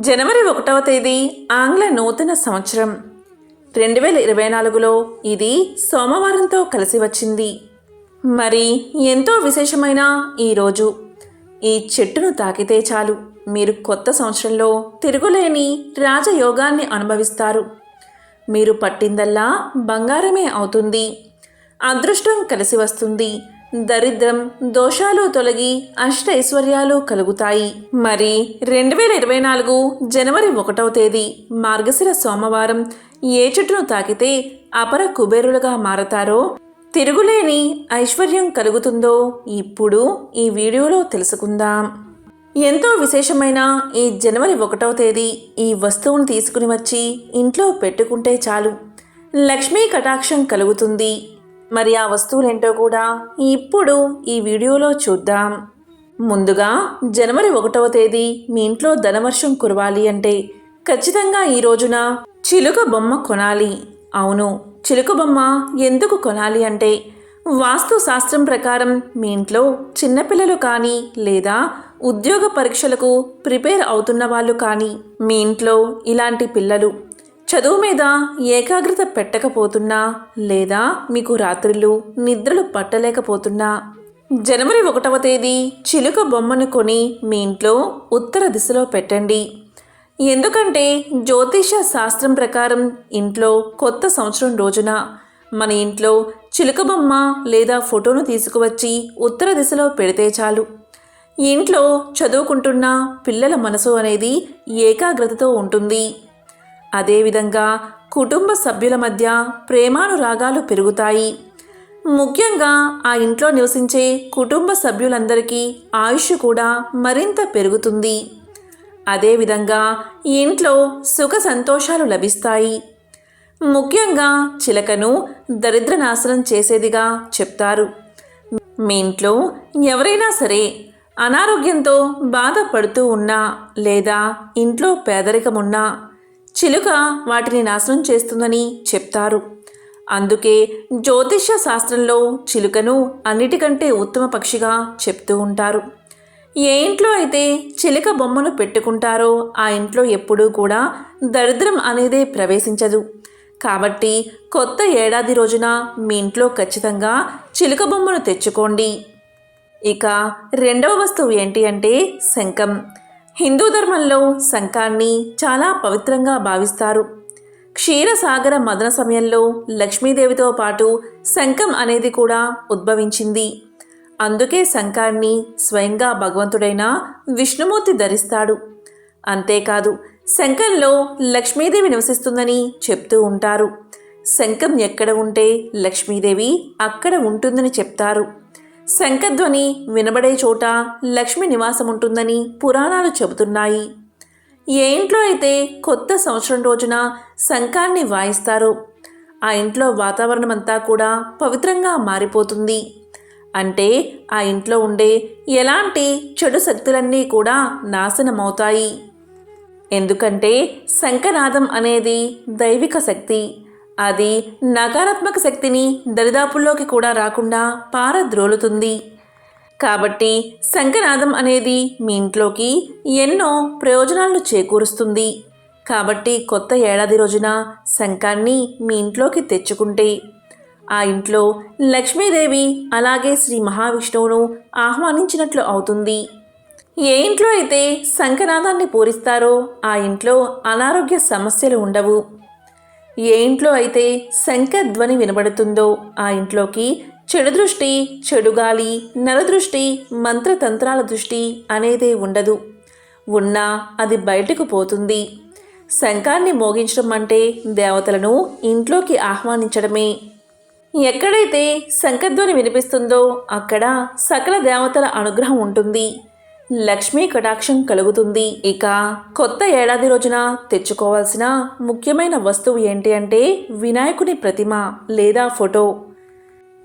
జనవరి ఒకటవ తేదీ ఆంగ్ల నూతన సంవత్సరం. రెండు వేల ఇరవై నాలుగులో ఇది సోమవారంతో కలిసి వచ్చింది. మరి ఎంతో విశేషమైన ఈరోజు ఈ చెట్టును తాకితే చాలు. మీరు కొత్త సంవత్సరంలో తిరుగులేని రాజయోగాన్ని అనుభవిస్తారు. మీరు పట్టిందల్లా బంగారమే అవుతుంది. అదృష్టం కలిసి వస్తుంది. దరిద్రం దోషాలు తొలగి అష్ట ఐశ్వర్యాలు కలుగుతాయి. మరి రెండు వేల ఇరవై నాలుగు జనవరి ఒకటవ తేదీ మార్గశిర సోమవారం ఏ చెట్టును తాకితే అపర కుబేరులుగా మారతారో తిరుగులేని ఐశ్వర్యం కలుగుతుందో ఇప్పుడు ఈ వీడియోలో తెలుసుకుందాం. ఎంతో విశేషమైన ఈ జనవరి ఒకటవ తేదీ ఈ వస్తువును తీసుకుని వచ్చి ఇంట్లో పెట్టుకుంటే చాలు. లక్ష్మీ కటాక్షం కలుగుతుంది. మరి ఆ వస్తువులేంటో కూడా ఇప్పుడు ఈ వీడియోలో చూద్దాం. ముందుగా జనవరి ఒకటవ తేదీ మీ ఇంట్లో ధనవర్షం కురవాలి అంటే ఖచ్చితంగా ఈ రోజున చిలుక బొమ్మ కొనాలి. అవును చిలుక బొమ్మ ఎందుకు కొనాలి అంటే వాస్తు శాస్త్రం ప్రకారం మీ ఇంట్లో చిన్నపిల్లలు కానీ లేదా ఉద్యోగ పరీక్షలకు ప్రిపేర్ అవుతున్న వాళ్ళు కానీ మీ ఇంట్లో ఇలాంటి పిల్లలు చదువు మీద ఏకాగ్రత పెట్టకపోతున్నా లేదా మీకు రాత్రిళ్ళు నిద్రలు పట్టలేకపోతున్నా జనవరి ఒకటవ తేదీ చిలుక బొమ్మను కొని మీ ఇంట్లో ఉత్తర దిశలో పెట్టండి. ఎందుకంటే జ్యోతిష శాస్త్రం ప్రకారం ఇంట్లో కొత్త సంవత్సరం రోజున మన ఇంట్లో చిలుక బొమ్మ లేదా ఫోటోను తీసుకువచ్చి ఉత్తర దిశలో పెడితే చాలు. ఇంట్లో చదువుకుంటున్న పిల్లల మనసు అనేది ఏకాగ్రతతో ఉంటుంది. అదేవిధంగా కుటుంబ సభ్యుల మధ్య ప్రేమానురాగాలు పెరుగుతాయి. ముఖ్యంగా ఆ ఇంట్లో నివసించే కుటుంబ సభ్యులందరికీ ఆయుష్ కూడా మరింత పెరుగుతుంది. అదేవిధంగా ఇంట్లో సుఖ సంతోషాలు లభిస్తాయి. ముఖ్యంగా చిలకను దరిద్ర నాశనం చేసేదిగా చెప్తారు. మీ ఇంట్లో ఎవరైనా సరే అనారోగ్యంతో బాధపడుతూ ఉన్నా లేదా ఇంట్లో పేదరికమున్నా చిలుక వాటిని నాశనం చేస్తుందని చెప్తారు. అందుకే జ్యోతిష్య శాస్త్రంలో చిలుకను అన్నిటికంటే ఉత్తమ పక్షిగా చెప్తూ ఉంటారు. ఏ ఇంట్లో అయితే చిలుక బొమ్మను పెట్టుకుంటారో ఆ ఇంట్లో ఎప్పుడూ కూడా దరిద్రం అనేదే ప్రవేశించదు. కాబట్టి కొత్త ఏడాది రోజున మీ ఇంట్లో ఖచ్చితంగా చిలుక బొమ్మను తెచ్చుకోండి. ఇక రెండవ వస్తువు ఏంటి అంటే శంఖం. హిందూ ధర్మంలో శంఖాన్ని చాలా పవిత్రంగా భావిస్తారు. క్షీరసాగర మదన సమయంలో లక్ష్మీదేవితో పాటు శంఖం అనేది కూడా ఉద్భవించింది. అందుకే శంఖాన్ని స్వయంగా భగవంతుడైన విష్ణుమూర్తి ధరిస్తాడు. అంతేకాదు శంఖంలో లక్ష్మీదేవి నివసిస్తుందని చెప్తూ ఉంటారు. శంఖం ఎక్కడ ఉంటే లక్ష్మీదేవి అక్కడ ఉంటుందని చెప్తారు. శంఖధ్వని వినబడే చోట లక్ష్మి నివాసం ఉంటుందని పురాణాలు చెబుతున్నాయి. ఏ ఇంట్లో అయితే కొత్త సంవత్సరం రోజున శంఖాన్ని వాయిస్తారు ఆ ఇంట్లో వాతావరణం అంతా కూడా పవిత్రంగా మారిపోతుంది. అంటే ఆ ఇంట్లో ఉండే ఎలాంటి చెడు శక్తులన్నీ కూడా నాశనమవుతాయి. ఎందుకంటే శంఖనాదం అనేది దైవిక శక్తి. అది నకారాత్మక శక్తిని దరిదాపుల్లోకి కూడా రాకుండా పారద్రోలుతుంది. కాబట్టి శంఖనాదం అనేది మీ ఇంట్లోకి ఎన్నో ప్రయోజనాలను చేకూరుస్తుంది. కాబట్టి కొత్త ఏడాది రోజున శంఖాన్ని మీ ఇంట్లోకి తెచ్చుకుంటే ఆ ఇంట్లో లక్ష్మీదేవి అలాగే శ్రీ మహావిష్ణువును ఆహ్వానించినట్లు అవుతుంది. ఏ ఇంట్లో అయితే శంఖనాదాన్ని పూరిస్తారో ఆ ఇంట్లో అనారోగ్య సమస్యలు ఉండవు. ఏ ఇంట్లో అయితే శంఖధ్వని వినబడుతుందో ఆ ఇంట్లోకి చెడు దృష్టి చెడు నరదృష్టి మంత్రతంత్రాల దృష్టి అనేదే ఉండదు. ఉన్నా అది బయటకు పోతుంది. శంఖాన్ని మోగించడం అంటే దేవతలను ఇంట్లోకి ఆహ్వానించడమే. ఎక్కడైతే శంఖధ్వని వినిపిస్తుందో అక్కడ సకల దేవతల అనుగ్రహం ఉంటుంది. లక్ష్మీ కటాక్షం కలుగుతుంది. ఇక కొత్త ఏడాది రోజున తెచ్చుకోవాల్సిన ముఖ్యమైన వస్తువు ఏంటి అంటే వినాయకుని ప్రతిమ లేదా ఫోటో.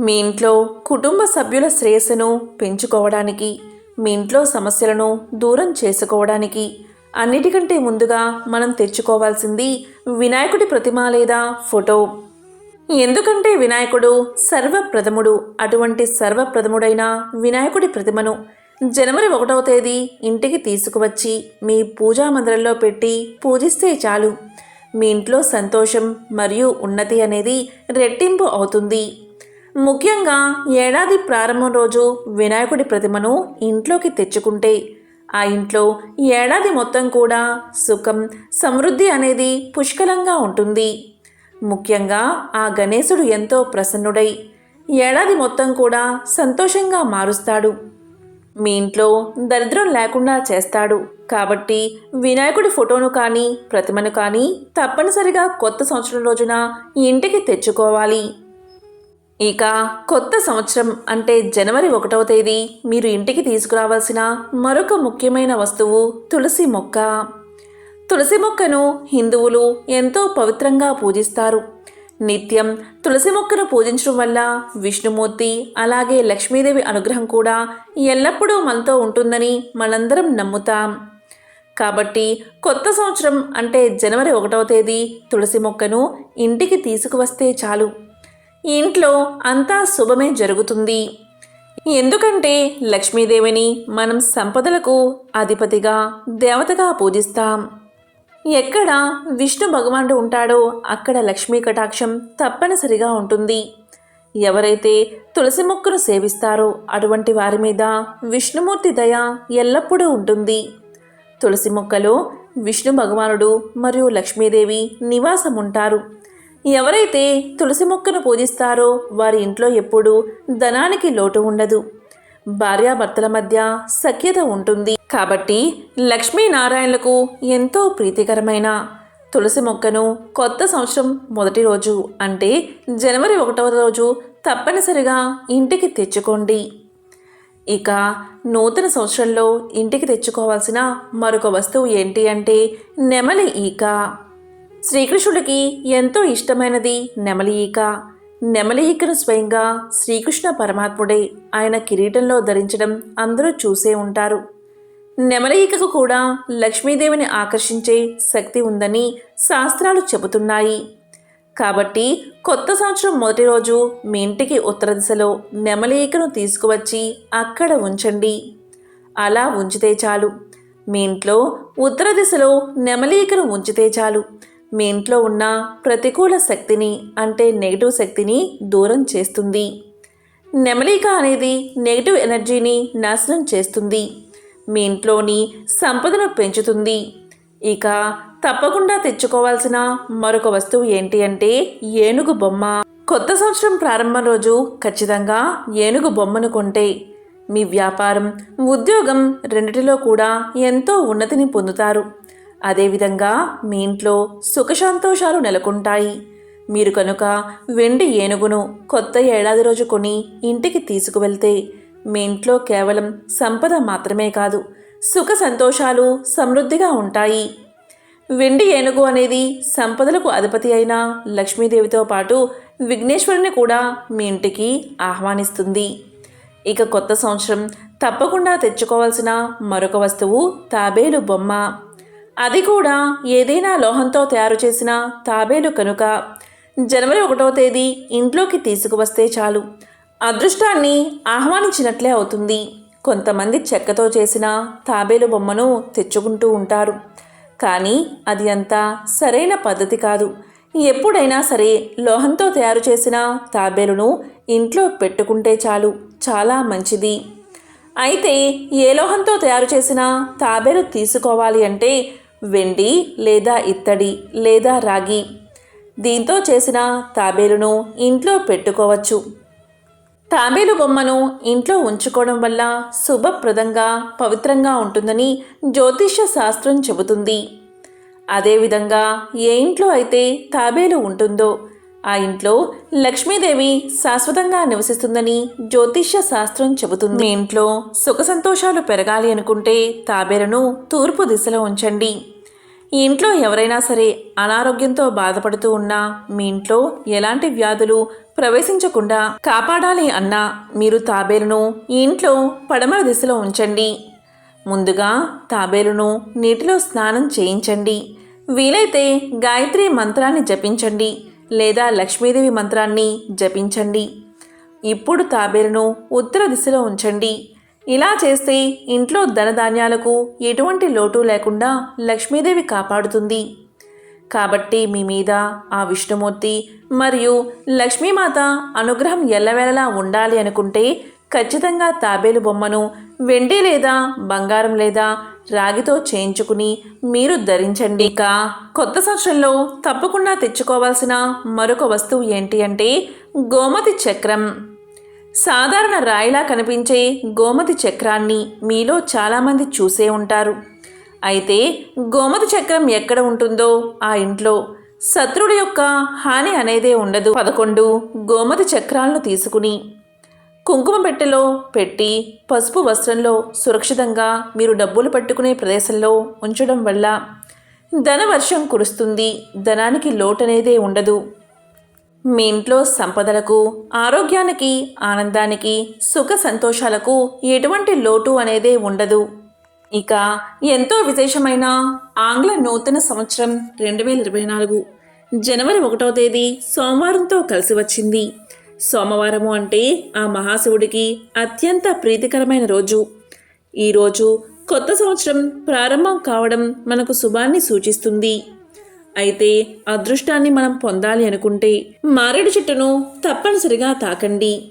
మీ ఇంట్లో కుటుంబ సభ్యుల శ్రేయస్సును పెంచుకోవడానికి మీ ఇంట్లో సమస్యలను దూరం చేసుకోవడానికి అన్నిటికంటే ముందుగా మనం తెచ్చుకోవాల్సింది వినాయకుడి ప్రతిమ లేదా ఫోటో. ఎందుకంటే వినాయకుడు సర్వప్రథముడు అటువంటి సర్వప్రథముడైన వినాయకుడి ప్రతిమను జనవరి ఒకటవ తేదీ ఇంటికి తీసుకువచ్చి మీ పూజా మందిరంలో పెట్టి పూజిస్తే చాలు. మీ ఇంట్లో సంతోషం మరియు ఉన్నతి అనేది రెట్టింపు అవుతుంది. ముఖ్యంగా ఏడాది ప్రారంభం రోజు వినాయకుడి ప్రతిమను ఇంట్లోకి తెచ్చుకుంటే ఆ ఇంట్లో ఏడాది మొత్తం కూడా సుఖం సమృద్ధి అనేది పుష్కలంగా ఉంటుంది. ముఖ్యంగా ఆ గణేశుడు ఎంతో ప్రసన్నుడై ఏడాది మొత్తం కూడా సంతోషంగా మారుస్తాడు. మీ ఇంట్లో దరిద్రం లేకుండా చేస్తాడు. కాబట్టి వినాయకుడి ఫోటోను కానీ ప్రతిమను కానీ తప్పనిసరిగా కొత్త సంవత్సరం రోజున ఇంటికి తెచ్చుకోవాలి. ఇక కొత్త సంవత్సరం అంటే జనవరి ఒకటవ తేదీ మీరు ఇంటికి తీసుకురావాల్సిన మరొక ముఖ్యమైన వస్తువు తులసి మొక్క. తులసి మొక్కను హిందువులు ఎంతో పవిత్రంగా పూజిస్తారు. నిత్యం తులసి మొక్కను పూజించడం వల్ల విష్ణుమూర్తి అలాగే లక్ష్మీదేవి అనుగ్రహం కూడా ఎల్లప్పుడూ మనతో ఉంటుందని మనందరం నమ్ముతాం. కాబట్టి కొత్త సంవత్సరం అంటే జనవరి ఒకటవ తేదీ తులసి మొక్కను ఇంటికి తీసుకువస్తే చాలు. ఇంట్లో అంతా శుభమే జరుగుతుంది. ఎందుకంటే లక్ష్మీదేవిని మనం సంపదలకు అధిపతిగా దేవతగా పూజిస్తాం. ఎక్కడ విష్ణు భగవానుడు ఉంటాడో అక్కడ లక్ష్మీ కటాక్షం తప్పనిసరిగా ఉంటుంది. ఎవరైతే తులసి మొక్కను సేవిస్తారో అటువంటి వారి మీద విష్ణుమూర్తి దయ ఎల్లప్పుడూ ఉంటుంది. తులసి మొక్కలో విష్ణు భగవానుడు మరియు లక్ష్మీదేవి నివాసం ఉంటారు. ఎవరైతే తులసి మొక్కను పూజిస్తారో వారి ఇంట్లో ఎప్పుడూ ధనానికి లోటు ఉండదు. భార్యాభర్తల మధ్య సఖ్యత ఉంటుంది. కాబట్టి లక్ష్మీనారాయణలకు ఎంతో ప్రీతికరమైన తులసి మొక్కను కొత్త సంవత్సరం మొదటి రోజు అంటే జనవరి ఒకటవ రోజు తప్పనిసరిగా ఇంటికి తెచ్చుకోండి. ఇక నూతన సంవత్సరంలో ఇంటికి తెచ్చుకోవాల్సిన మరొక వస్తువు ఏంటి అంటే నెమలి ఈక. శ్రీకృష్ణుడికి ఎంతో ఇష్టమైనది నెమలి ఈక. నెమలి స్వయంగా శ్రీకృష్ణ పరమాత్ముడే ఆయన కిరీటంలో ధరించడం అందరూ చూసే ఉంటారు. నెమలి ఈకకు కూడా లక్ష్మీదేవిని ఆకర్షించే శక్తి ఉందని శాస్త్రాలు చెబుతున్నాయి. కాబట్టి కొత్త సంవత్సరం మొదటి రోజు మీ ఇంటికి ఉత్తర దిశలో నెమలిహికను తీసుకువచ్చి అక్కడ ఉంచండి. అలా ఉంచితే చాలు. మీ ఇంట్లో ఉత్తర దిశలో నెమలిహికను ఉంచితే చాలు. మీ ఇంట్లో ఉన్న ప్రతికూల శక్తిని అంటే నెగిటివ్ శక్తిని దూరం చేస్తుంది. నెమలిక అనేది నెగిటివ్ ఎనర్జీని నాశనం చేస్తుంది. మీ ఇంట్లోని సంపదను పెంచుతుంది. ఇక తప్పకుండా తెచ్చుకోవాల్సిన మరొక వస్తువు ఏంటి అంటే ఏనుగు బొమ్మ. కొత్త సంవత్సరం ప్రారంభం రోజు ఖచ్చితంగా ఏనుగు బొమ్మను కొంటే మీ వ్యాపారం ఉద్యోగం రెండిటిలో కూడా ఎంతో ఉన్నతిని పొందుతారు. అదేవిధంగా మీ ఇంట్లో సుఖసంతోషాలు నెలకొంటాయి. మీరు కనుక వెండి ఏనుగును కొత్త ఏడాది రోజు కొని ఇంటికి తీసుకువెళ్తే మీ ఇంట్లో కేవలం సంపద మాత్రమే కాదు సుఖ సంతోషాలు సమృద్ధిగా ఉంటాయి. వెండి ఏనుగు అనేది సంపదలకు అధిపతి అయిన లక్ష్మీదేవితో పాటు విఘ్నేశ్వరుని కూడా మీ ఇంటికి ఆహ్వానిస్తుంది. ఇక కొత్త సంవత్సరం తప్పకుండా తెచ్చుకోవాల్సిన మరొక వస్తువు తాబేలు బొమ్మ. అది కూడా ఏదైనా లోహంతో తయారు చేసిన తాబేలు కనుక జనవరి ఒకటో తేదీ ఇంట్లోకి తీసుకువస్తే చాలు. అదృష్టాన్ని ఆహ్వానించినట్లే అవుతుంది. కొంతమంది చెక్కతో చేసిన తాబేలు బొమ్మను తెచ్చుకుంటూ ఉంటారు. కానీ అది అంత సరైన పద్ధతి కాదు. ఎప్పుడైనా సరే లోహంతో తయారు చేసిన తాబేలును ఇంట్లో పెట్టుకుంటే చాలు. చాలా మంచిది. అయితే ఏ లోహంతో తయారు చేసిన తాబేలు తీసుకోవాలి అంటే వెండి లేదా ఇత్తడి లేదా రాగి. దీంతో చేసిన తాబేలును ఇంట్లో పెట్టుకోవచ్చు. తాబేలు బొమ్మను ఇంట్లో ఉంచుకోవడం వల్ల శుభప్రదంగా పవిత్రంగా ఉంటుందని జ్యోతిష్య శాస్త్రం చెబుతుంది. అదేవిధంగా ఏ ఇంట్లో అయితే తాబేలు ఉంటుందో ఆ ఇంట్లో లక్ష్మీదేవి శాశ్వతంగా నివసిస్తుందని జ్యోతిష్య శాస్త్రం చెబుతుంది. మీ ఇంట్లో సుఖ సంతోషాలు పెరగాలి అనుకుంటే తాబేలను తూర్పు దిశలో ఉంచండి. ఈ ఇంట్లో ఎవరైనా సరే అనారోగ్యంతో బాధపడుతూ ఉన్నా మీ ఇంట్లో ఎలాంటి వ్యాధులు ప్రవేశించకుండా కాపాడాలి అన్నా మీరు తాబేలును ఈ ఇంట్లో పడమర దిశలో ఉంచండి. ముందుగా తాబేలును నీటిలో స్నానం చేయించండి. వీలైతే గాయత్రి మంత్రాన్ని జపించండి. లేదా లక్ష్మీదేవి మంత్రాన్ని జపించండి. ఇప్పుడు తాబేలును ఉత్తర దిశలో ఉంచండి. ఇలా చేస్తే ఇంట్లో ధనధాన్యాలకు ఎటువంటి లోటు లేకుండా లక్ష్మీదేవి కాపాడుతుంది. కాబట్టి మీ మీద ఆ విష్ణుమూర్తి మరియు లక్ష్మీమాత అనుగ్రహం ఎల్లవేళలా ఉండాలి అనుకుంటే ఖచ్చితంగా తాబేలు బొమ్మను వెండి లేదా బంగారం లేదా రాగితో చేయించుకుని మీరు ధరించండి. ఇక కొత్త సంవత్సరంలో తప్పకుండా తెచ్చుకోవాల్సిన మరొక వస్తువు ఏంటి అంటే గోమతి చక్రం. సాధారణ రాయిలా కనిపించే గోమతి చక్రాన్ని మీలో చాలామంది చూసే ఉంటారు. అయితే గోమతి చక్రం ఎక్కడ ఉంటుందో ఆ ఇంట్లో శత్రుడి యొక్క హాని అనేదే ఉండదు. పదకొండు గోమతి చక్రాలను తీసుకుని కుంకుమ పెట్టెలో పెట్టి పసుపు వస్త్రంలో సురక్షితంగా మీరు డబ్బులు పట్టుకునే ప్రదేశంలో ఉంచడం వల్ల ధనవర్షం కురుస్తుంది. ధనానికి లోటనేదే ఉండదు. మీ ఇంట్లో సంపదలకు ఆరోగ్యానికి ఆనందానికి సుఖ సంతోషాలకు ఎటువంటి లోటు అనేదే ఉండదు. ఇక ఎంతో విశేషమైన ఆంగ్ల నూతన సంవత్సరం రెండు వేల ఇరవై నాలుగు జనవరి ఒకటవ తేదీ సోమవారంతో కలిసి వచ్చింది. సోమవారము అంటే ఆ మహాశివుడికి అత్యంత ప్రీతికరమైన రోజు. ఈరోజు కొత్త సంవత్సరం ప్రారంభం కావడం మనకు శుభాన్ని సూచిస్తుంది. అయితే అదృష్టాన్ని మనం పొందాలి అనుకుంటే మారేడు చెట్టును తప్పనిసరిగా తాకండి.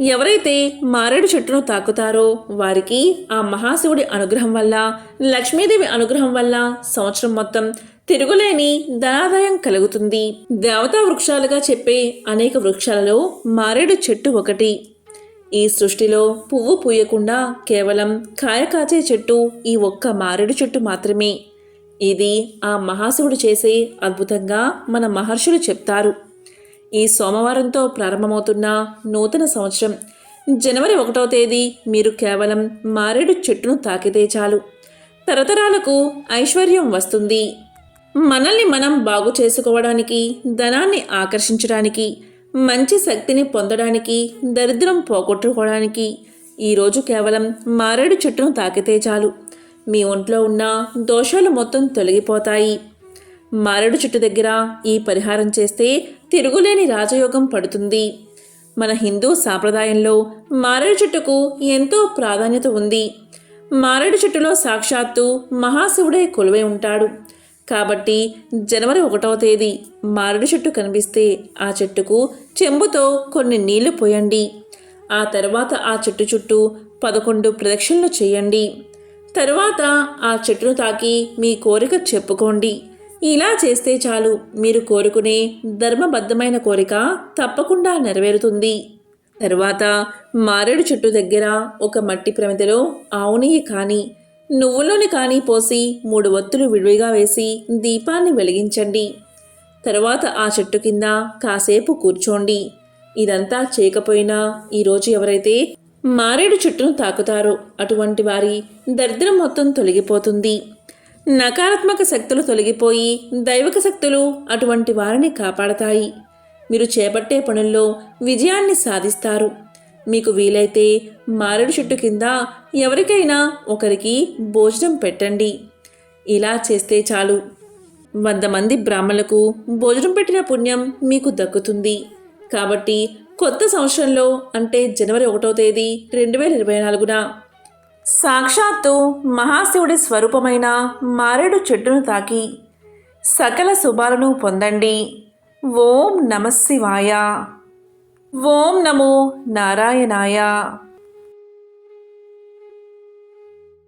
ఎవరైతే మారేడు చెట్టును తాకుతారో వారికి ఆ మహాశివుడి అనుగ్రహం వల్ల లక్ష్మీదేవి అనుగ్రహం వల్ల సంవత్సరం మొత్తం తిరుగులేని ధనాదాయం కలుగుతుంది. దేవతా వృక్షాలుగా చెప్పే అనేక వృక్షాలలో మారేడు చెట్టు ఒకటి. ఈ సృష్టిలో పువ్వు పూయకుండా కేవలం కాయ కాచే చెట్టు ఈ ఒక్క మారేడు చెట్టు మాత్రమే. ఇది ఆ మహాశివుడు చేసే అద్భుతంగా మన మహర్షులు చెప్తారు. ఈ సోమవారంతో ప్రారంభమవుతున్న నూతన సంవత్సరం. జనవరి ఒకటో తేదీ మీరు కేవలం మారేడు చెట్టును తాకితే చాలు. తరతరాలకు ఐశ్వర్యం వస్తుంది. మనల్ని మనం బాగు చేసుకోవడానికి ధనాన్ని ఆకర్షించడానికి మంచి శక్తిని పొందడానికి దరిద్రం పోగొట్టుకోవడానికి ఈరోజు కేవలం మారేడు చెట్టును తాకితే చాలు. మీ ఒంట్లో ఉన్న దోషాలు మొత్తం తొలగిపోతాయి. మారేడు చెట్టు దగ్గర ఈ పరిహారం చేస్తే తిరుగులేని రాజయోగం పడుతుంది. మన హిందూ సాంప్రదాయంలో మారేడు చెట్టుకు ఎంతో ప్రాధాన్యత ఉంది. మారేడు చెట్టులో సాక్షాత్తు మహాశివుడే కొలువై ఉంటాడు. కాబట్టి జనవరి ఒకటవ తేదీ మారేడు చెట్టు కనిపిస్తే ఆ చెట్టుకు చెంబుతో కొన్ని నీళ్ళు పోయండి. ఆ తర్వాత ఆ చెట్టు చుట్టూ పదకొండు ప్రదక్షిణలు చేయండి. తరువాత ఆ చెట్టును తాకి మీ కోరిక చెప్పుకోండి. ఇలా చేస్తే చాలు. మీరు కోరుకునే ధర్మబద్ధమైన కోరిక తప్పకుండా నెరవేరుతుంది. తరువాత మారేడు చెట్టు దగ్గర ఒక మట్టి ప్రమిదలో ఆవునెయ్యి కానీ నువ్వులోని కానీ పోసి మూడు ఒత్తులు విడివిగా వేసి దీపాన్ని వెలిగించండి. తర్వాత ఆ చెట్టు కింద కాసేపు కూర్చోండి. ఇదంతా చేయకపోయినా ఈరోజు ఎవరైతే మారేడు చెట్టును తాకుతారో అటువంటి వారి దరిద్రం మొత్తం తొలగిపోతుంది. నకారాత్మక శక్తులు తొలగిపోయి దైవక శక్తులు అటువంటి వారిని కాపాడతాయి. మీరు చేపట్టే పనుల్లో విజయాన్ని సాధిస్తారు. మీకు వీలైతే మారేడు చెట్టు కింద ఎవరికైనా ఒకరికి భోజనం పెట్టండి. ఇలా చేస్తే చాలు. వంద మంది బ్రాహ్మణులకు భోజనం పెట్టిన పుణ్యం మీకు దక్కుతుంది. కాబట్టి కొత్త సంవత్సరంలో అంటే జనవరి ఒకటో తేదీ రెండు వేల ఇరవై నాలుగున సాక్షాత్తు మహాశివుడి స్వరూపమైన మారేడు చెట్టును తాకి సకల శుభాలను పొందండి. ఓం నమశివాయ ఓం నమో నారాయణాయ.